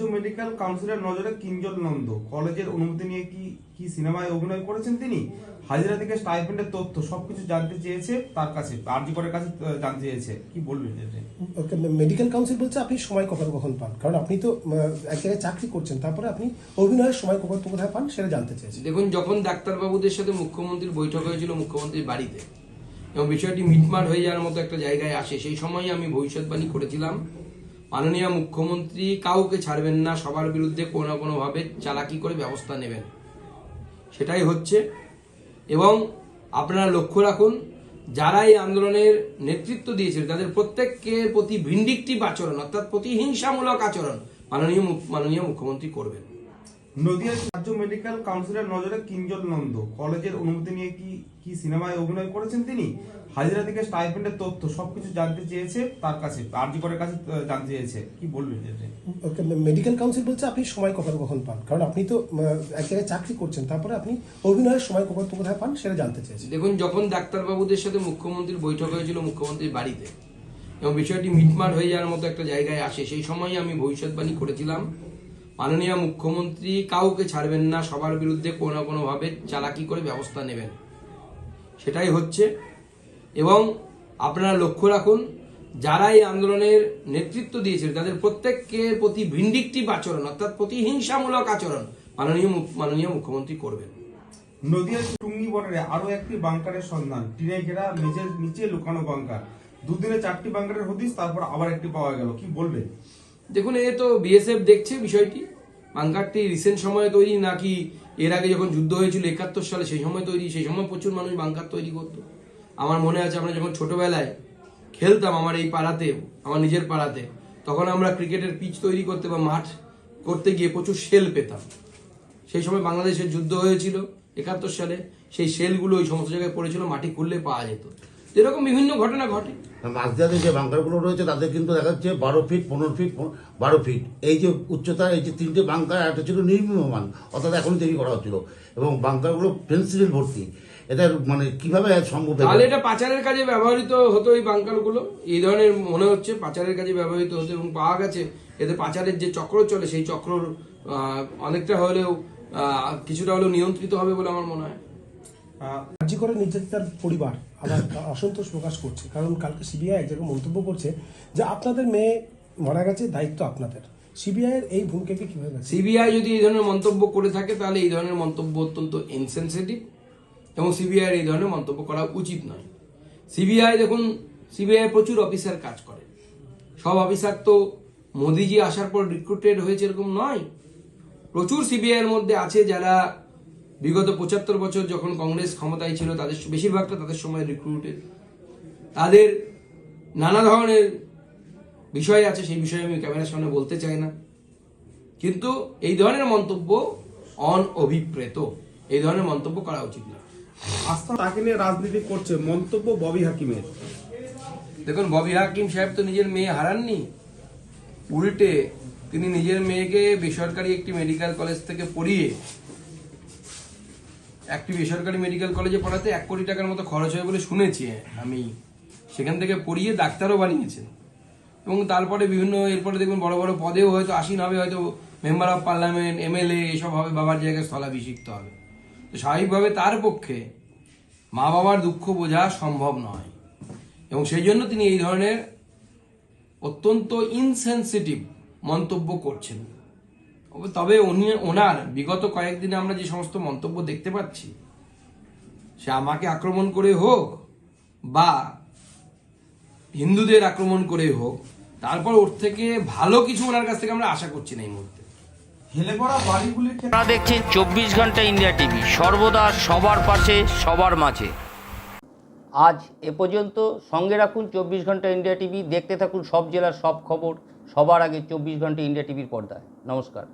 রাজ্য মেডিকেল কাউন্সিলের নজরে কিঞ্জল নন্দ। কলেজের অনুমতি নিয়ে কি কি সিনেমায় অভিনয় করেছেন তিনি? হাজিরা থেকে স্টাইপেন্ডের তথ্য সবকিছু জানতে চেয়েছে তার কাছে। আরজি করের কাছে জানতে চেয়েছে। কি বলবেন এটা? ওকে মেডিকেল কাউন্সিল বলছে আপনি সময় কখন কখন পান? কারণ আপনি তো এক জায়গায় চাকরি করছেন তারপরে আপনি অভিনয়ের সময় কখন কোথায় পান সেটা জানতে চেয়েছেন দেখুন যখন ডাক্তারবাবুদের সাথে মুখ্যমন্ত্রীর বৈঠক হয়েছিল মুখ্যমন্ত্রীর বাড়িতে এবং বিষয়টি মিটমাট হয়ে যাওয়ার মতো একটা জায়গায় আসে সেই সময় আমি ভবিষ্যৎবাণী করেছিলাম। মাননীয় মুখ্যমন্ত্রী কাউকে ছাড়বেন না, সবার বিরুদ্ধে কোনো কোনোভাবে চালাকি করে ব্যবস্থা নেবেন। সেটাই হচ্ছে। এবং আপনারা লক্ষ্য রাখুন, যারা এই আন্দোলনের নেতৃত্ব দিয়েছিল, তাদের প্রত্যেকের প্রতি ভিন্ডিকটিভ আচরণ, অর্থাৎ প্রতিহিংসামূলক আচরণ মাননীয় মাননীয় মুখ্যমন্ত্রী করবেন। নদিয়ার রাজ্য মেডিকেল কাউন্সিলের নজরে কিঞ্জল নন্দ। কলেজের অনুমতি নিয়ে কি কি সিনেমায় অভিনয় করেছেন তিনি? হাজিরা থেকে স্টাইপেন্ডের তথ্য সবকিছু জানতে চেয়েছে তার কাছে আরজি করের কাছে জানতে চেয়েছে। কি বলবেন মেডিকেল কাউন্সিল বলছে আপনি সময় কখন কখন পান? কারণ আপনি তো আহ, এক জায়গায় চাকরি করছেন তারপরে আপনি অভিনয়ের সময় কখন কোথায় পান সেটা জানতে চেয়েছেন দেখুন যখন ডাক্তারবাবুদের সাথে মুখ্যমন্ত্রীর বৈঠক হয়েছিল মুখ্যমন্ত্রীর বাড়িতে এবং বিষয়টি মিটমাট হয়ে যাওয়ার মতো একটা জায়গায় আসে সেই সময় আমি ভবিষ্যৎবাণী করেছিলাম। মাননীয় মুখ্যমন্ত্রী কাউকে ছাড়বেন না, সবার বিরুদ্ধে কোনো না কোনোভাবে চালাকি করে ব্যবস্থা নেবেন। সেটাই হচ্ছে। এবং আপনারা লক্ষ্য রাখুন, যারা এই আন্দোলনের নেতৃত্ব দিয়েছিল তাদের প্রত্যেকের প্রতি ভিন্ডিকটিভ আচরণ, অর্থাৎ প্রতিহিংসামূলক আচরণ মাননীয় মাননীয় মুখ্যমন্ত্রী করবেন। নদিয়ার টুঙ্গি বর্ডারে আরও একটি বাংকারের সন্ধান টিনে ঘেরা মেঝের নিচে লুকানো বাংকার। দুদিনে চারটি বাংকারের হদিস তারপর আবার একটি পাওয়া গেল। কি বলবেন? দেখুন, এ তো বিএসএফ দেখছে বিষয়টি। বাংকারটি রিসেন্ট সময়ে তৈরি, নাকি এর আগে যখন যুদ্ধ হয়েছিল একাত্তর সালে, সেই সময় তৈরি, সেই সময় প্রচুর মানুষ বাংকার তৈরি করতো। আমার মনে আছে, আমরা যখন ছোটবেলায় খেলতাম আমার এই পাড়াতে, আমার নিজের পাড়াতে, তখন আমরা ক্রিকেটের পিচ তৈরি করতে বা মাঠ করতে গিয়ে প্রচুর সেল পেতাম। সেই সময় বাংলাদেশের যুদ্ধ হয়েছিল একাত্তর সালে, সেই সেলগুলো ওই সমস্ত জায়গায় পড়েছিল, মাটি খুললে পাওয়া যেত। এরকম বিভিন্ন ঘটনা ঘটে। মাঝদাতে যে বাংকারগুলো রয়েছে তাদের কিন্তু দেখা যাচ্ছে বারো ফিট পনেরো ফিট বারো ফিট এই যে উচ্চতা এই যে তিনটে বাংকার একটা ছিল নির্মীয়মান অর্থাৎ এখনই তৈরি করা হচ্ছিল। এবং বাংকারগুলো পেন্সিল ভর্তি। এটা মানে কীভাবে সম্ভব তাহলে এটা পাচারের কাজে ব্যবহৃত হতো এই বাঙ্কারগুলো এই ধরনের মনে হচ্ছে পাচারের কাজে ব্যবহৃত হতো এবং পাওয়া গেছে। এতে পাচারের যে চক্র চলে সেই চক্রর অনেকটা হলেও কিছুটা হলেও নিয়ন্ত্রিত হবে বলে আমার মনে হয়। আরজি করে নির্যাতিতার পরিবার আবার অসন্তোষ প্রকাশ করছে। কারণ কালকে সিবিআই এক জায়গায় মন্তব্য করছে যে আপনাদের মেয়ে মারা গেছে, দায়িত্ব আপনাদের। সিবিআই এর এই ভূমিকাকে কীভাবে সিবিআই যদি এই ধরনের মন্তব্য করে থাকে, তাহলে এই ধরনের মন্তব্য অত্যন্ত ইনসেন্সিটিভ এবং সিবিআই এই ধরনের মন্তব্য করা উচিত নয়। সিবিআই দেখুন, সিবিআই প্রচুর অফিসার কাজ করে। সব অফিসার তো মোদিজি আসার পর রিক্রুটেড হয়েছে এরকম নয়। প্রচুর সিবিআই এর মধ্যে আছে যারা বিগত পঁচাত্তর বছর যখন কংগ্রেস ক্ষমতায় ছিল তাদের বেশিরভাগটা তাদের সময় রিক্রুটেড তাদের নানা ধরনের বিষয় আছে সেই বিষয়ে আমি ক্যামেরার সামনে বলতে চাই না। কিন্তু এই ধরনের মন্তব্য অনঅভিপ্রেত এই ধরনের মন্তব্য করা উচিত না। আস্থা তাকে নিয়ে রাজনীতি করছে মন্তব্য ববি হাকিমের। দেখুন ববি হাকিম সাহেব তো নিজের মেয়ে হারাননি। উল্টে তিনি নিজের মেয়েকে বেসরকারি একটি মেডিকেল কলেজ থেকে পড়িয়ে একটি বেসরকারি মেডিকেল কলেজে পড়াতে এক কোটি টাকার মতো খরচ হয় বলে শুনেছি আমি। সেখান থেকে পড়িয়ে ডাক্তারও বানিয়েছেন। এবং তারপরে বিভিন্ন, এরপরে দেখবেন বড় বড় পদেও হয়তো আসীন হবে হয়তো মেম্বার অফ পার্লামেন্ট, এমএলএ, এসব হবে, বাবার জায়গায় স্থলাভিষিক্ত হবে। তো স্বাভাবিকভাবে তার পক্ষে মা বাবার দুঃখ বোঝা সম্ভব নয়। এবং সেই জন্য তিনি এই ধরনের অত্যন্ত ইনসেন্সিটিভ মন্তব্য করছেন। তবে উনি ওনার বিগত কয়েকদিনে আমরা যে সমস্ত মন্তব্য দেখতে পাচ্ছি সে আমাকে আক্রমণ করে হোক বা হিন্দুদের আক্রমণ করে হোক তারপর ওর থেকে ভালো কিছু ওনার কাছ থেকে আমরা আশা করছি না এই মুহূর্তে। হেলে পড়া বাড়িগুলির ক্ষেত্রে আপনারা দেখছেন চব্বিশ ঘণ্টা ইন্ডিয়া টিভি সর্বদা সবার পাশে সবার মাঝে। আজ এ পর্যন্ত সঙ্গে রাখুন চব্বিশ ঘণ্টা ইন্ডিয়া টিভি দেখতে থাকুন সব জেলার সব খবর সবার আগে চব্বিশ ঘণ্টা ইন্ডিয়া টিভির পর্দায়। নমস্কার।